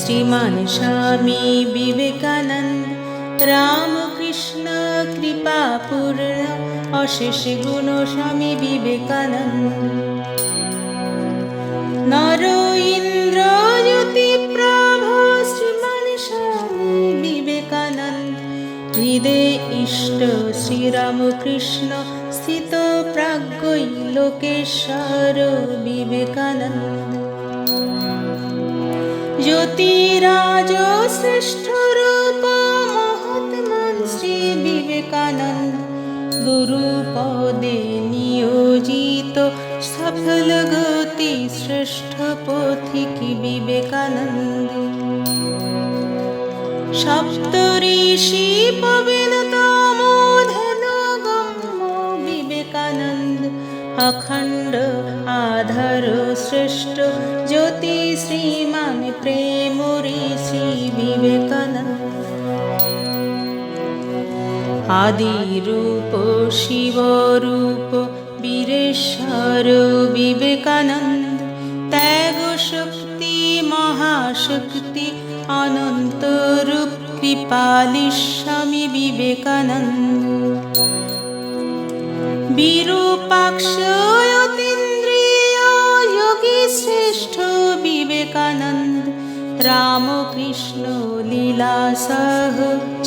শ্রীমান স্বামী বিবেকানন্দ, রামকৃষ্ণ কৃপা পূর্ণ, অশেষ গুণ স্বামী বিবেকানন্দ। নর ইন্দ্র জ্যোতি প্রভ, শ্রীমান স্বামী বিবেকানন্দ হৃদে ইষ্ট শ্রীরামকৃষ্ণ স্থিত প্রাজ্ঞই লোকেশ্বর বিবেকানন্দ। জ্যোতিরাজ শ্রেষ্ঠ রূপ মহাত্মান শ্রী বিবেকানন্দ। গুরু পদে নিয়োজিত সফল গতি শ্রেষ্ঠ বিবেকানন্দ। সপ্ত ঋষি পবিনতম শ্রেষ্ঠ। জ্যোতি শ্রীমান প্রেম ঋষি বিবেকানন্দ। আদি রূপ শিব রূপ বীরেশ্বর বিবেকানন্দ। ত্যাগ শক্তি, মহাশক্তি, অনন্ত রূপ কৃপালি স্বামী বিবেকানন্দ। বিরূপাক্ষ বিবেকানন্দ রামকৃষ্ণ লীলা সহ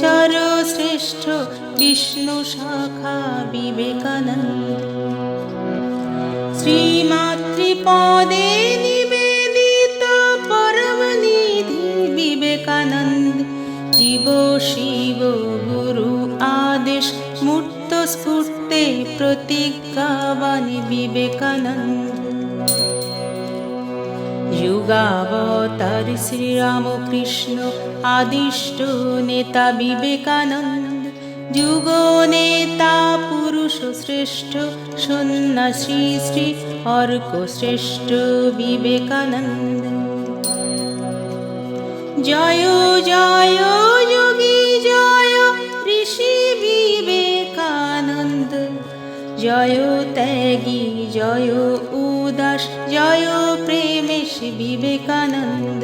চর শ্রেষ্ঠ বিষ্ণু শাখা বিবেকানন্দ শ্রীমাতৃপদে নিবেদিত পরম নিধি বিবেকানন্দ জীব শিব গুরু আদেশ মূর্ত স্ফূর্তে প্রতিজ্ঞাবান বিবেকানন্দ যুগাবতার শ্রীরামকৃষ্ণ আদিষ্ট নেতা বিবেকানন্দ, যুগ নেতা পুরুষ শ্রেষ্ঠ, সন্ন্যাসী শ্রী অর্ক শ্রেষ্ঠ বিবেকানন্দ। জয় জয়, যোগী, জয়, ঋষি বিবেকানন্দ। জয় ত্যাগী, জয় উদাস, জয় প্রেমেশ বিবেকানন্দ।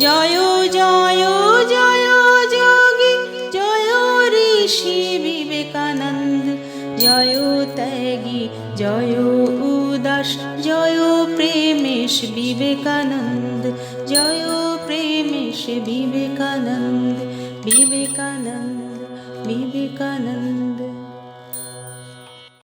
জয় জয় জয়, যোগী। জয়, ঋষি বিবেকানন্দ। জয়, ত্যাগী। জয়, উদাস। জয়, প্রেমেশ বিবেকানন্দ। জয়, প্রেমেশ বিবেকানন্দ। বিবেকানন্দ বিবেকানন্দ।